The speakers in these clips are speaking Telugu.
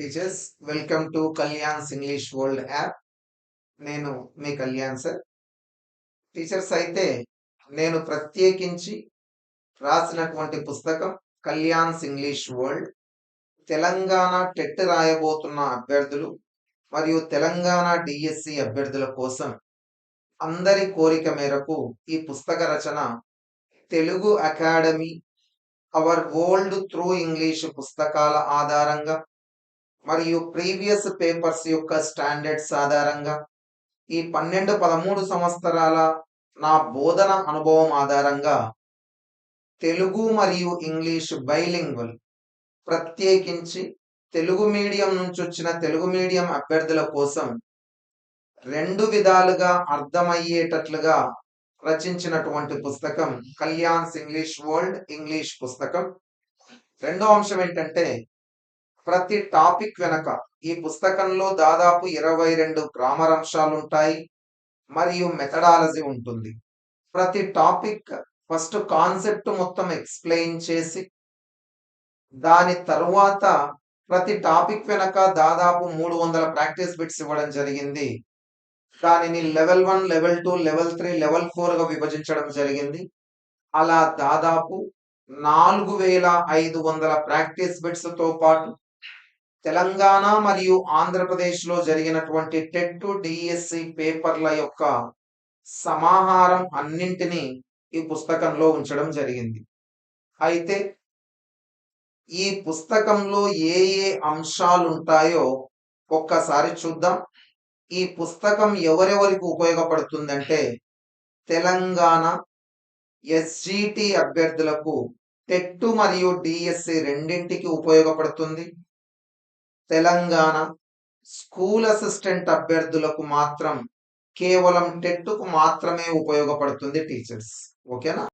Teachers welcome to Kalyan's English world app నేను మీ కళ్యాణ్ సార్. టీచర్స్ అయితే నేను ప్రత్యేకించి రాసినటువంటి పుస్తకం Kalyan's English world Telangana TET రాయబోతున్న అభ్యర్థులు మరియు తెలంగాణ డిఎస్సి అభ్యర్థుల కోసం అందరి కోరిక మేరకు ఈ పుస్తక రచన Telugu Academy our world through English పుస్తకాల ఆధారంగా మరియు ప్రీవియస్ పేపర్స్ యొక్క స్టాండర్డ్స్ ఆధారంగా ఈ పన్నెండు పదమూడు సంవత్సరాల నా బోధన అనుభవం ఆధారంగా తెలుగు మరియు ఇంగ్లీష్ బైలింగ్వల్ ప్రత్యేకించి తెలుగు మీడియం నుంచి వచ్చిన తెలుగు మీడియం అభ్యర్థుల కోసం రెండు విధాలుగా అర్థమయ్యేటట్లుగా రచించినటువంటి పుస్తకం కళ్యాణ్స్ ఇంగ్లీష్ వరల్డ్ ఇంగ్లీష్ పుస్తకం. రెండో అంశం ఏంటంటే ప్రతి టాపిక్ వెనక ఈ పుస్తకంలో దాదాపు ఇరవై రెండు గ్రామర్ అంశాలుంటాయి మరియు మెథడాలజీ ఉంటుంది. ప్రతి టాపిక్ ఫస్ట్ కాన్సెప్ట్ మొత్తం ఎక్స్ప్లెయిన్ చేసి దాని తరువాత ప్రతి టాపిక్ వెనక దాదాపు మూడు వందల ప్రాక్టీస్ బిట్స్ ఇవ్వడం జరిగింది. దానిని level one level two level three level ఫోర్గా విభజించడం జరిగింది. అలా దాదాపు నాలుగు వేల ఐదు వందల ప్రాక్టీస్ బిట్స్తో పాటు తెలంగాణ మరియు ఆంధ్రప్రదేశ్లో జరిగినటువంటి టెట్ డిఎస్సి పేపర్ల యొక్క సమాహారం అన్నింటినీ ఈ పుస్తకంలో ఉంచడం జరిగింది. అయితే ఈ పుస్తకంలో ఏ ఏ అంశాలు ఉంటాయో ఒక్కసారి చూద్దాం. ఈ పుస్తకం ఎవరెవరికి ఉపయోగపడుతుందంటే తెలంగాణ ఎస్జిటి అభ్యర్థులకు టెట్టు మరియు డిఎస్సి రెండింటికి ఉపయోగపడుతుంది. తెలంగాణ స్కూల్ అసిస్టెంట్ అభ్యర్థులకు మాత్రం కేవలం టెట్కు మాత్రమే ఉపయోగపడుతుంది టీచర్స్. ఓకేనా?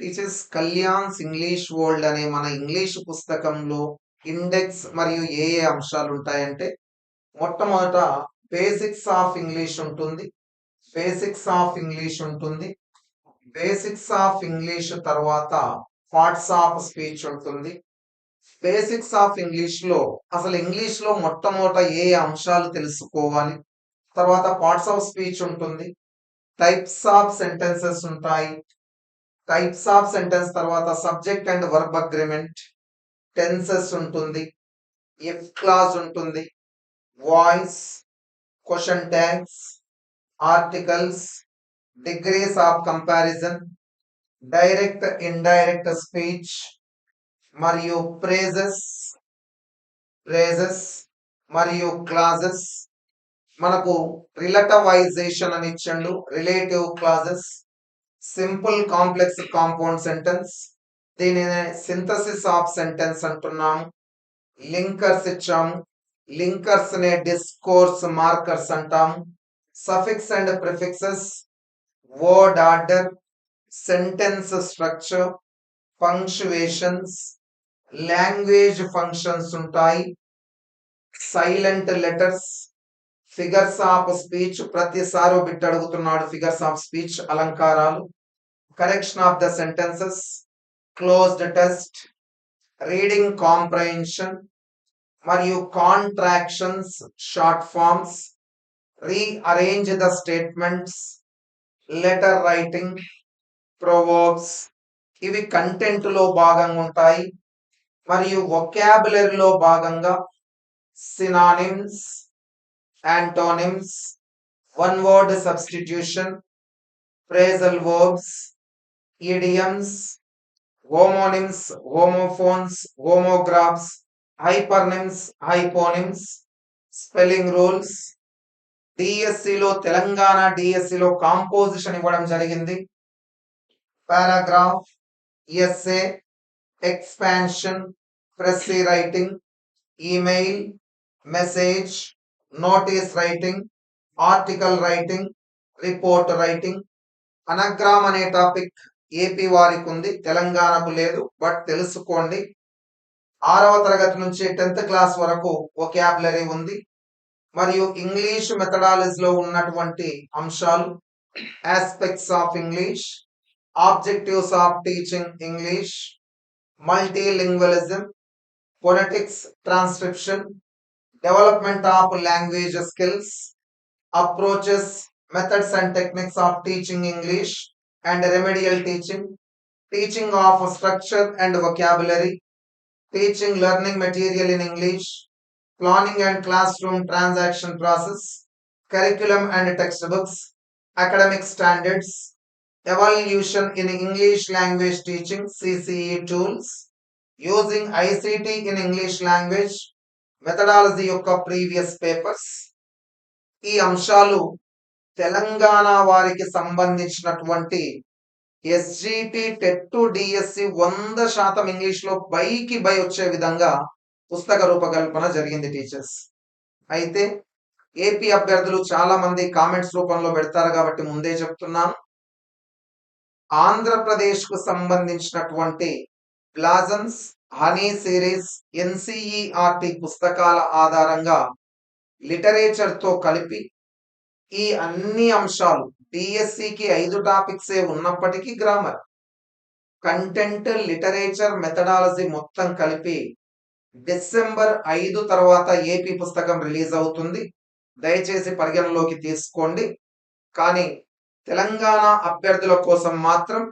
టీచర్స్ కళ్యాణ్స్ ఇంగ్లీష్ వరల్డ్ అనే మన ఇంగ్లీష్ పుస్తకంలో ఇండెక్స్ మరియు ఏ ఏ అంశాలు ఉంటాయంటే మొట్టమొదట బేసిక్స్ ఆఫ్ ఇంగ్లీష్ ఉంటుంది బేసిక్స్ ఆఫ్ ఇంగ్లీష్ ఉంటుంది బేసిక్స్ ఆఫ్ ఇంగ్లీష్ తర్వాత పార్ట్స్ ఆఫ్ స్పీచ్ ఉంటుంది బేసిక్స్ ఆఫ్ ఇంగ్లీష్లో అసలు ఇంగ్లీష్లో మొట్టమొదట ఏ అంశాలు తెలుసుకోవాలి తర్వాత పార్ట్స్ ఆఫ్ స్పీచ్ ఉంటుంది టైప్స్ ఆఫ్ సెంటెన్సెస్ ఉంటాయి టైప్స్ ఆఫ్ సెంటెన్స్ తర్వాత subject and verb agreement tenses ఉంటుంది ఎఫ్ క్లాజ్ ఉంటుంది voice question tags articles degrees of comparison direct indirect speech మరియు ప్రేజెస్ ప్రేజెస్ మరియు క్లాజెస్. మనకు రిలటవైజేషన్ అని ఇచ్చిండు. Relative clauses simple complex compound sentence. దీనిని సింథసిస్ ఆఫ్ సెంటెన్స్ అంటున్నాము. లింకర్స్ ఇచ్చాము. లింకర్స్ నే డిస్కోర్స్ మార్కర్స్ అంటాము. Suffix and prefixes word order sentence structure punctuations language functions ఉంటాయి. Silent letters figures of speech ప్రతిసారి బిట్ అడుగుతున్నాడు ఫిగర్స్ ఆఫ్ స్పీచ్ అలంకారాలు correction of the sentences closed test reading comprehension మరియు contractions short forms rearrange the statements letter writing proverbs ఇవి కంటెంట్లో భాగంగా ఉంటాయి. మరియు వొకాబులరీలో భాగంగా synonyms antonyms one word substitution phrasal verbs idioms homonyms homophones homographs hypernyms hyponyms spelling rules డిఎస్సిలో తెలంగాణ డిఎస్సిలో కాంపోజిషన్ ఇవ్వడం జరిగింది. Paragraph essay expansion press writing email message notice writing article writing report writing anagram అనే టాపిక్ ఏపీ వారికి ఉంది తెలంగాణకు లేదు బట్ తెలుసుకోండి. ఆరవ తరగతి నుంచి టెన్త్ క్లాస్ వరకు ఒకాబులరీ ఉంది. మరియు ఇంగ్లీష్ మెథడాలజీలో ఉన్నటువంటి అంశాలు aspects of English objectives of teaching English multilingualism phonetics transcription, development of language skills, approaches, methods and techniques of teaching English and remedial teaching, teaching of structure and vocabulary, teaching learning material in English, planning and classroom transaction process, curriculum and textbooks, academic standards, evolution in English language teaching, CCE tools, using ICT in English language methodology యొక్క ప్రీవియస్ పేపర్స్ ఈ అంశాలు తెలంగాణ వారికి సంబంధించినటువంటి ఎస్జిటి టెట్ డిఎస్సి వంద శాతం ఇంగ్లీష్లో బైకి బై వచ్చే విధంగా పుస్తక రూపకల్పన జరిగింది టీచర్స్ అయితే ఏపీ అభ్యర్థులు చాలా మంది కామెంట్స్ రూపంలో పెడతారు కాబట్టి ముందే చెప్తున్నాను. ఆంధ్రప్రదేశ్కు సంబంధించినటువంటి బ్లాజన్స్ హనీ సిరీస్ ఎన్సిఈఆర్టి పుస్తకాల ఆధారంగా లిటరేచర్తో కలిపి ఈ అన్ని అంశాలు డిఎస్సికి ఐదు టాపిక్సే ఉన్నప్పటికీ గ్రామర్ కంటెంట్ లిటరేచర్ మెథడాలజీ మొత్తం కలిపి డిసెంబర్ ఐదు తర్వాత ఏపీ పుస్తకం రిలీజ్ అవుతుంది. దయచేసి పరిగణలోకి తీసుకోండి. కానీ తెలంగాణ అభ్యర్థుల కోసం మాత్రం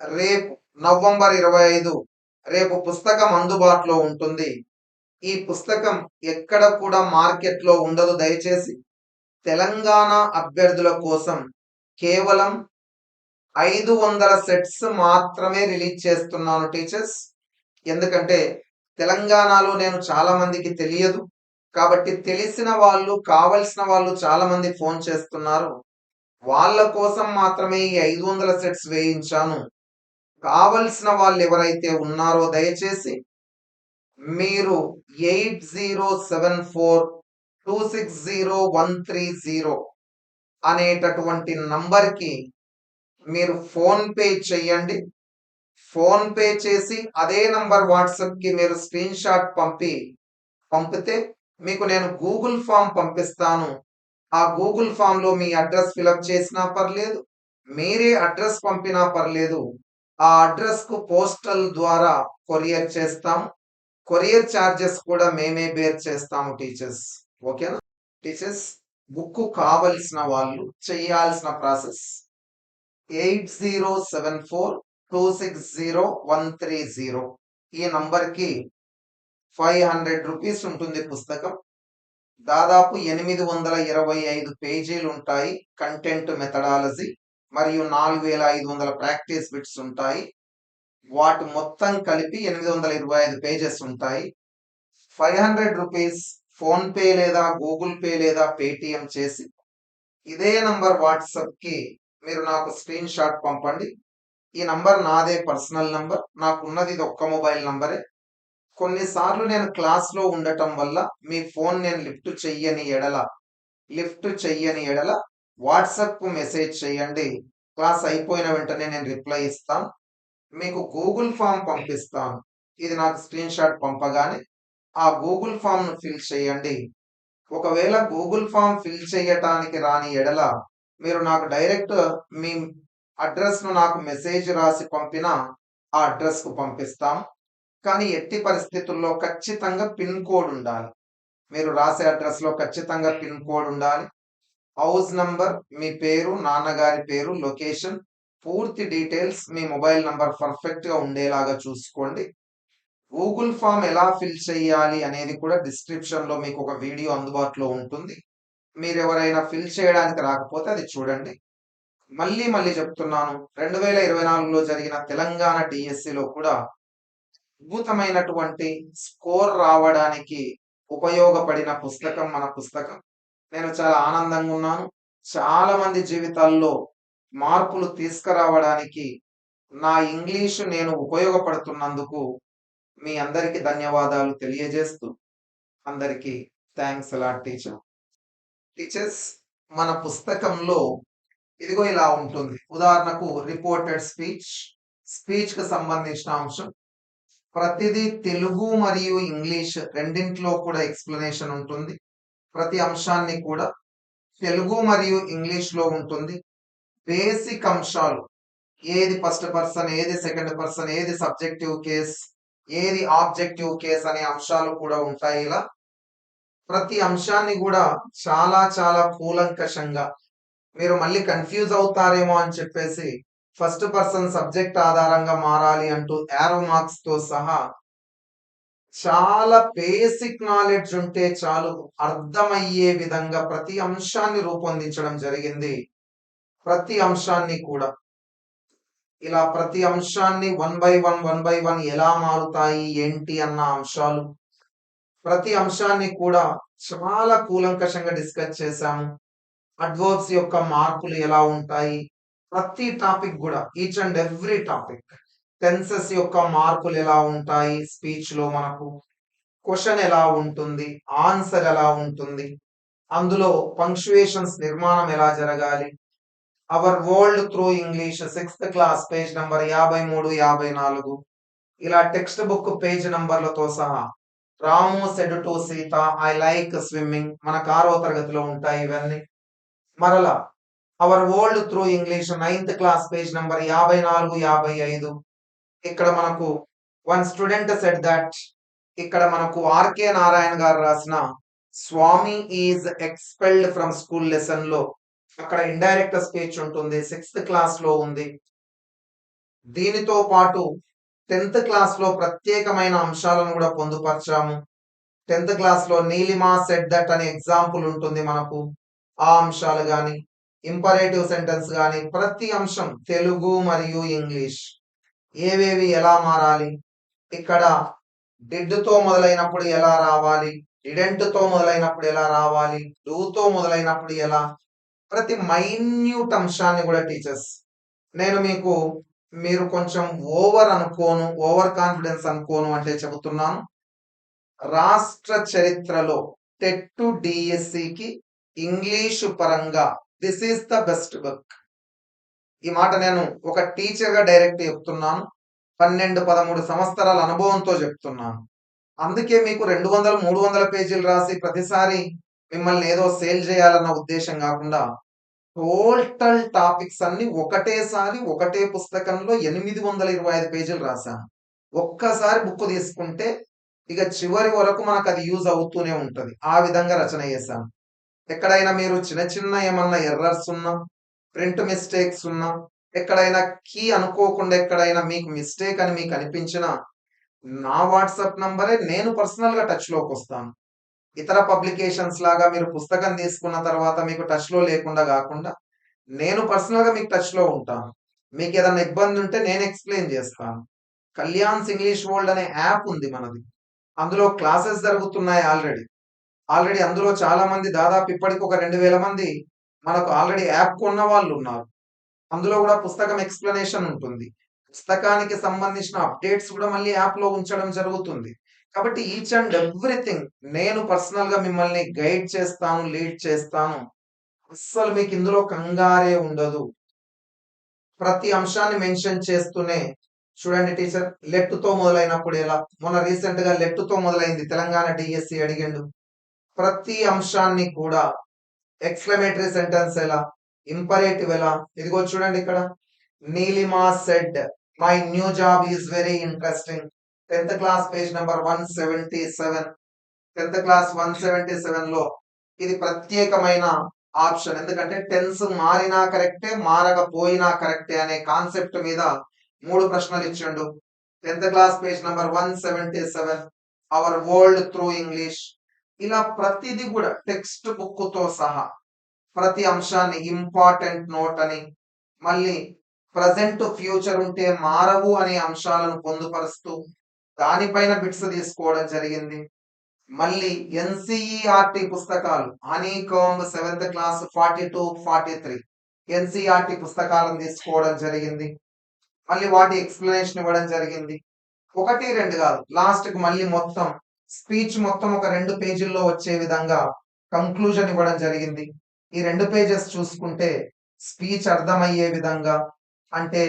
రేపు నవంబర్ ఇరవై ఐదు రేపు పుస్తకం అందుబాటులో ఉంటుంది. ఈ పుస్తకం ఎక్కడ కూడా మార్కెట్లో ఉండదు. దయచేసి తెలంగాణ అభ్యర్థుల కోసం కేవలం ఐదు వందల సెట్స్ మాత్రమే రిలీజ్ చేస్తున్నాను టీచర్స్. ఎందుకంటే తెలంగాణలో నేను చాలా మందికి తెలియదు. కాబట్టి తెలిసిన వాళ్ళు కావలసిన వాళ్ళు చాలా మంది ఫోన్ చేస్తున్నారు. వాళ్ళ కోసం మాత్రమే ఈ ఐదు వందల సెట్స్ వేయించాను. కావలసిన వాళ్ళు ఎవరైతే ఉన్నారో దయచేసి మీరు eight zero seven four two six zero one three zero అనేటటువంటి నంబర్కి మీరు ఫోన్ పే చెయ్యండి. ఫోన్ పే చేసి అదే నంబర్ వాట్సాప్కి మీరు స్క్రీన్ షాట్ పంపి పంపితే మీకు నేను గూగుల్ ఫామ్ పంపిస్తాను. ఆ గూగుల్ ఫామ్లో మీ అడ్రస్ ఫిలప్ చేసినా పర్లేదు మీరే అడ్రస్ పంపినా పర్లేదు. ఆ అడ్రస్కు పోస్టల్ ద్వారా కొరియర్ చేస్తాం. కొరియర్ చార్జెస్ కూడా మేమే బేర్ చేస్తాము టీచర్స్. ఓకేనా? టీచర్స్ బుక్ కావలసిన వాళ్ళు చేయాల్సిన process. Eight zero seven four two six zero one three zero. ఈ నంబర్కి ఫైవ్ హండ్రెడ్ రూపీస్ ఉంటుంది పుస్తకం. దాదాపు ఎనిమిది వందల ఇరవై ఐదు పేజీలు ఉంటాయి కంటెంట్ మెథడాలజీ. మరియు నాలుగు వేల ఐదు వందల ప్రాక్టీస్ బిట్స్ ఉంటాయి. వాటి మొత్తం కలిపి ఎనిమిది వందల ఇరవై ఐదు పేజెస్ ఉంటాయి. ఫైవ్ హండ్రెడ్ రూపీస్ ఫోన్పే లేదా గూగుల్ పే లేదా పేటిఎం చేసి ఇదే నంబర్ వాట్సప్కి మీరు నాకు స్క్రీన్ షాట్ పంపండి. ఈ నంబర్ నాదే పర్సనల్ నంబర్. నాకున్నది ఇది ఒక్క మొబైల్ నంబరే. కొన్నిసార్లు నేను క్లాస్లో ఉండటం వల్ల మీ ఫోన్ నేను లిఫ్ట్ చెయ్యని ఎడల లిఫ్ట్ చెయ్యని ఎడల వాట్సాప్ మెసేజ్ చేయండి. క్లాస్ అయిపోయిన వెంటనే నేను రిప్లై ఇస్తాను. మీకు గూగుల్ ఫామ్ పంపిస్తాను. ఇది నాకు స్క్రీన్ షాట్ పంపగానే ఆ గూగుల్ ఫామ్ను ఫిల్ చేయండి. ఒకవేళ గూగుల్ ఫామ్ ఫిల్ చేయటానికి రాని ఎడల మీరు నాకు డైరెక్ట్ మీ అడ్రస్ను నాకు మెసేజ్ రాసి పంపిన ఆ అడ్రస్కు పంపిస్తాం. కానీ ఎట్టి పరిస్థితుల్లో ఖచ్చితంగా పిన్ కోడ్ ఉండాలి. మీరు రాసే అడ్రస్లో ఖచ్చితంగా పిన్ కోడ్ ఉండాలి. హౌస్ నంబర్ మీ పేరు నాన్నగారి పేరు లొకేషన్ పూర్తి డీటెయిల్స్ మీ మొబైల్ నంబర్ పర్ఫెక్ట్గా ఉండేలాగా చూసుకోండి. గూగుల్ ఫామ్ ఎలా ఫిల్ చేయాలి అనేది కూడా డిస్క్రిప్షన్లో మీకు ఒక వీడియో అందుబాటులో ఉంటుంది. మీరు ఎవరైనా ఫిల్ చేయడానికి రాకపోతే అది చూడండి. మళ్ళీ మళ్ళీ చెప్తున్నాను రెండు వేల ఇరవై నాలుగులో జరిగిన తెలంగాణ డిఎస్సిలో కూడా అద్భుతమైనటువంటి స్కోర్ రావడానికి ఉపయోగపడిన పుస్తకం మన పుస్తకం. నేను చాలా ఆనందంగా ఉన్నాను. చాలా మంది జీవితాల్లో మార్పులు తీసుకురావడానికి నా ఇంగ్లీషు నేను ఉపయోగపడుతున్నందుకు మీ అందరికీ ధన్యవాదాలు తెలియజేస్తూ అందరికీ థ్యాంక్స్ అలా టీచర్ టీచర్స్ మన పుస్తకంలో ఇదిగో ఇలా ఉంటుంది. ఉదాహరణకు రిపోర్టెడ్ స్పీచ్ స్పీచ్కు సంబంధించిన అంశం. ప్రతిదీ తెలుగు మరియు ఇంగ్లీష్ రెండింటిలో కూడా ఎక్స్ప్లెనేషన్ ఉంటుంది. ప్రతి అంశాన్ని కూడా తెలుగు మరియు ఇంగ్లీష్లో ఉంటుంది. బేసిక్ అంశాలు ఏది ఫస్ట్ పర్సన్ ఏది సెకండ్ పర్సన్ ఏది సబ్జెక్టివ్ కేస్ ఏది ఆబ్జెక్టివ్ కేస్ అనే అంశాలు కూడా ఉంటాయి ఇలా. ప్రతి అంశాన్ని కూడా చాలా చాలా కూలంకషంగా మీరు మళ్ళీ కన్ఫ్యూజ్ అవుతారేమో అని చెప్పేసి ఫస్ట్ పర్సన్ సబ్జెక్ట్ ఆధారంగా మారాలి అంటూ యారో మార్క్స్తో సహా చాలా బేసిక్ నాలెడ్జ్ ఉంటే చాలు అర్థమయ్యే విధంగా ప్రతి అంశాన్ని రూపొందించడం జరిగింది. ప్రతి అంశాన్ని కూడా. ఇలా ప్రతి అంశాన్ని one by one one by one ఎలా మారుతాయి ఏంటి అన్న అంశాలు. ప్రతి అంశాన్ని కూడా చాలా కూలంకషంగా డిస్కస్ చేశాము. అడ్వర్బ్స్ యొక్క మార్పులు ఎలా ఉంటాయి ప్రతి టాపిక్ కూడా each and every topic tenses యొక్క మార్పులు ఎలా ఉంటాయి? స్పీచ్లో మనకు క్వశ్చన్ ఎలా ఉంటుంది? ఆన్సర్ ఎలా ఉంటుంది? అందులో పంక్చుయేషన్స్ నిర్మాణం ఎలా జరగాలి? Our world through English sixth class page number యాభై మూడు యాభై నాలుగు. ఇలా టెక్స్ట్ బుక్ పేజ్ నంబర్లతో సహా Ramu said to Sita I like swimming మనకు ఆరో తరగతిలో ఉంటాయి ఇవన్నీ. మరలా our world through English ninth class page number యాభై నాలుగు యాభై ఐదు. ఇక్కడ మనకు వన్ స్టూడెంట్ సెట్ దట్ ఇక్కడ మనకు ఆర్కే నారాయణ గారు రాసిన Swami is expelled from school లెసన్లో అక్కడ ఇండైరెక్ట్ స్పీచ్ ఉంటుంది సిక్స్త్ క్లాస్లో ఉంది. దీనితో పాటు టెన్త్ క్లాస్లో ప్రత్యేకమైన అంశాలను కూడా పొందుపరిచాము. టెన్త్ క్లాస్లో నీలిమా సెట్ దట్ అనే ఎగ్జాంపుల్ ఉంటుంది మనకు. ఆ అంశాలు కానీ ఇంపరేటివ్ సెంటెన్స్ కానీ ప్రతి అంశం తెలుగు మరియు ఇంగ్లీష్. ఏవేవి ఎలా మారాలి? ఇక్కడ డిడ్తో మొదలైనప్పుడు ఎలా రావాలి? డిడెంట్తో మొదలైనప్పుడు ఎలా రావాలి? డూతో మొదలైనప్పుడు ఎలా? ప్రతి మైన్యూట్ అంశాన్ని కూడా టీచర్స్. నేను మీకు మీరు కొంచెం ఓవర్ అనుకోను ఓవర్ కాన్ఫిడెన్స్ అనుకోను అంటే చెబుతున్నాను. రాష్ట్ర చరిత్రలో టెట్టు డిఎస్సికి ఇంగ్లీషు పరంగా this is the best book ఈ మాట నేను ఒక టీచర్గా డైరెక్ట్ చెప్తున్నాను. పన్నెండు పదమూడు సంవత్సరాల అనుభవంతో చెప్తున్నాను. అందుకే మీకు రెండు వందల మూడు వందల పేజీలు రాసి ప్రతిసారి మిమ్మల్ని ఏదో సేల్ చేయాలన్న ఉద్దేశం కాకుండా టోటల్ టాపిక్స్ అన్ని ఒకటేసారి ఒకటే పుస్తకంలో ఎనిమిది వందల ఇరవై ఐదు పేజీలు రాశాను. ఒక్కసారి బుక్ తీసుకుంటే ఇక చివరి వరకు మనకు అది యూజ్ అవుతూనే ఉంటుంది. ఆ విధంగా రచన చేశాను. ఎక్కడైనా మీరు చిన్న చిన్న ఏమన్నా ఎర్రర్స్ ఉన్నా ప్రింట్ మిస్టేక్స్ ఉన్నా ఎక్కడైనా కీ అనుకోకుండా ఎక్కడైనా మీకు మిస్టేక్ అని మీకు అనిపించినా నా వాట్సాప్ నంబరే నేను పర్సనల్గా టచ్లోకి వస్తాను. ఇతర పబ్లికేషన్స్ లాగా మీరు పుస్తకం తీసుకున్న తర్వాత మీకు టచ్లో లేకుండా కాకుండా నేను పర్సనల్గా మీకు టచ్లో ఉంటాను. మీకు ఏదైనా ఇబ్బంది ఉంటే నేను ఎక్స్ప్లెయిన్ చేస్తాను. కళ్యాణ్స్ ఇంగ్లీష్ వరల్డ్ అనే యాప్ ఉంది మనది. అందులో క్లాసెస్ జరుగుతున్నాయి ఆల్రెడీ ఆల్రెడీ అందులో చాలా మంది దాదాపు ఇప్పటికి ఒక రెండు వేల మంది మనకు ఆల్రెడీ యాప్ కొన్న వాళ్ళు ఉన్నారు అందులో కూడా పుస్తకం ఎక్స్ప్లెనేషన్ ఉంటుంది. పుస్తకానికి సంబంధించిన అప్డేట్స్ కూడా మళ్ళీ యాప్లో ఉంచడం జరుగుతుంది. కాబట్టి ఈచ్ అండ్ ఎవ్రీథింగ్ నేను పర్సనల్గా మిమ్మల్ని గైడ్ చేస్తాను లీడ్ చేస్తాను. అస్సలు మీకు ఇందులో కంగారే ఉండదు. ప్రతి అంశాన్ని మెన్షన్ చేస్తూనే చూడండి టీచర్ లెట్ మొదలైనప్పుడు ఎలా? మొన్న రీసెంట్గా మొదలైంది. తెలంగాణ డిఎస్సి అడిగిండు. ప్రతి అంశాన్ని కూడా ఎక్స్క్లమేటరీ సెంటెన్స్ ఎలా? ఇంపరేటివ్ ఎలా? ఇదిగో చూడండి ఇక్కడ. Neelima said my new job is very interesting tenth class page number one seventy seven. Tenth class one seventy సెవెన్లో ఇది ప్రత్యేకమైన ఆప్షన్. ఎందుకంటే టెన్స్ మారినా కరెక్టే మారకపోయినా కరెక్టే అనే కాన్సెప్ట్ మీద మూడు ప్రశ్నలు ఇచ్చిండు. Tenth class page number one seventy seven. Our world through English ఇలా ప్రతిదీ కూడా టెక్స్ట్ బుక్తో సహా ప్రతి అంశాన్ని ఇంపార్టెంట్ నోట్ అని మళ్ళీ ప్రజెంట్ ఫ్యూచర్ ఉంటే మారవు అనే అంశాలను పొందుపరుస్తూ దానిపైన బిట్స్ తీసుకోవడం జరిగింది. మళ్ళీ ఎన్సిఈఆర్టి పుస్తకాలు honeycomb seventh class forty two forty three NCERT పుస్తకాలను తీసుకోవడం జరిగింది. మళ్ళీ వాటి ఎక్స్ప్లెనేషన్ ఇవ్వడం జరిగింది. ఒకటి రెండు కాదు లాస్ట్కి మళ్ళీ మొత్తం స్పీచ్ మొత్తం ఒక రెండు పేజీల్లో వచ్చే విధంగా కంక్లూజన్ ఇవ్వడం జరిగింది. ఈ రెండు పేజెస్ చూసుకుంటే స్పీచ్ అర్థమయ్యే విధంగా అంటే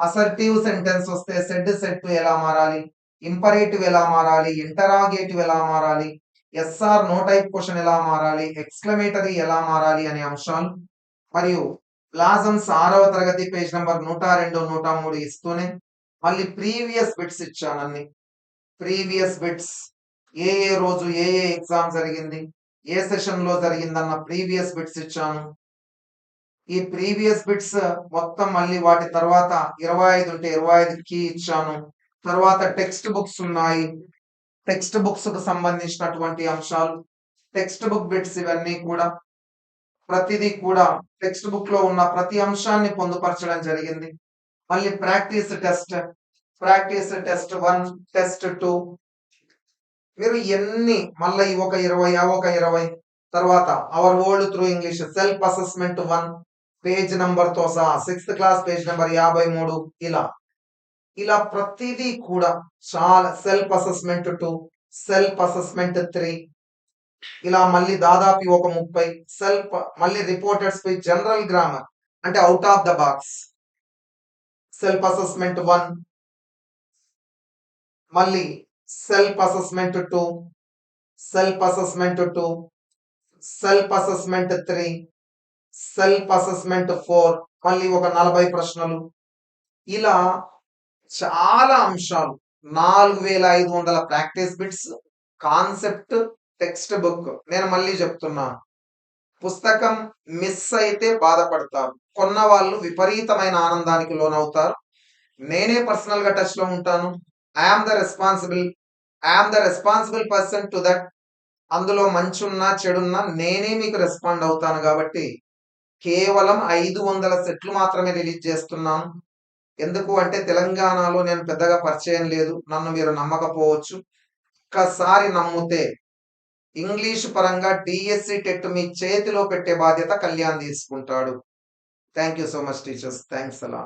అసర్టివ్ సెంటెన్స్ వస్తే సెడ్ సెట్ ఎలా మారాలి? ఇంపరేటివ్ ఎలా మారాలి? ఇంటరాగేటివ్ ఎలా మారాలి? ఎస్ఆర్ నో టైప్ క్వశ్చన్ ఎలా మారాలి? ఎక్స్క్లమేటరీ ఎలా మారాలి అనే అంశాలు మరియు ప్లాజమ్స్ ఆరవ తరగతి పేజ్ నెంబర్ నూట రెండు నూట మూడు ఇస్తూనే మళ్ళీ ప్రీవియస్ బిట్స్ ఇచ్చాను అన్ని. ప్రీవియస్ బిట్స్ ఏ ఏ రోజు ఏ ఏ ఎగ్జామ్ జరిగింది? ఏ సెషన్లో జరిగిందన్న ప్రీవియస్ బిట్స్ ఇచ్చాను. ఈ ప్రీవియస్ బిట్స్ మొత్తం మళ్ళీ వాటి తర్వాత ఇరవై ఐదు ఉంటే ఇరవై ఐదు కీ ఇచ్చాను. తర్వాత టెక్స్ట్ బుక్స్ ఉన్నాయి. టెక్స్ట్ బుక్స్కు సంబంధించినటువంటి అంశాలు టెక్స్ట్ బుక్ బిట్స్ ఇవన్నీ కూడా ప్రతిదీ కూడా టెక్స్ట్ బుక్లో ఉన్న ప్రతి అంశాన్ని పొందుపరచడం జరిగింది. మళ్ళీ practice test practice test one test two మీరు ఎన్ని మళ్ళీ ఒక ఇరవై ఆ ఒక ఇరవై తర్వాత our world through English self assessment one page నంబర్తో సహా సిక్స్త్ క్లాస్ పేజ్ నెంబర్ యాభై మూడు ఇలా. ఇలా ప్రతిదీ కూడా చాలా self assessment two self assessment three ఇలా మళ్ళీ దాదాపు ఒక ముప్పై సెల్ఫ్ మళ్ళీ రిపోర్టెడ్ స్పీచ్ జనరల్ గ్రామర్ అంటే out of the box self assessment one మళ్ళీ self assessment two self assessment two self assessment three self assessment four. మళ్ళీ ఒక నలభై ప్రశ్నలు. ఇలా చాలా అంశాలు. నాలుగు వేల ఐదు వందల practice bits concept text book. నేను మళ్ళీ చెప్తున్నాను పుస్తకం మిస్ అయితే బాధపడతారు. కొన్న వాళ్ళు విపరీతమైన ఆనందానికి లోనవుతారు. నేనే పర్సనల్గా టచ్లో ఉంటాను. I am the responsible I'm the responsible person to that అందులో మంచున్నా చెడున్నా నేనే మీకు రెస్పాండ్ అవుతాను కాబట్టి కేవలం ఐదు వందల సెట్లు మాత్రమే రిలీజ్ చేస్తున్నాను ఎందుకు అంటే తెలంగాణలో నేను పెద్దగా పరిచయం లేదు. నన్ను మీరు నమ్మకపోవచ్చు. ఒక్కసారి నమ్మితే ఇంగ్లీష్ పరంగా డిఎస్సి టెట్ మీ చేతిలో పెట్టే బాధ్యత కళ్యాణ్ తీసుకుంటాడు. Thank you so much teachers thanks అలా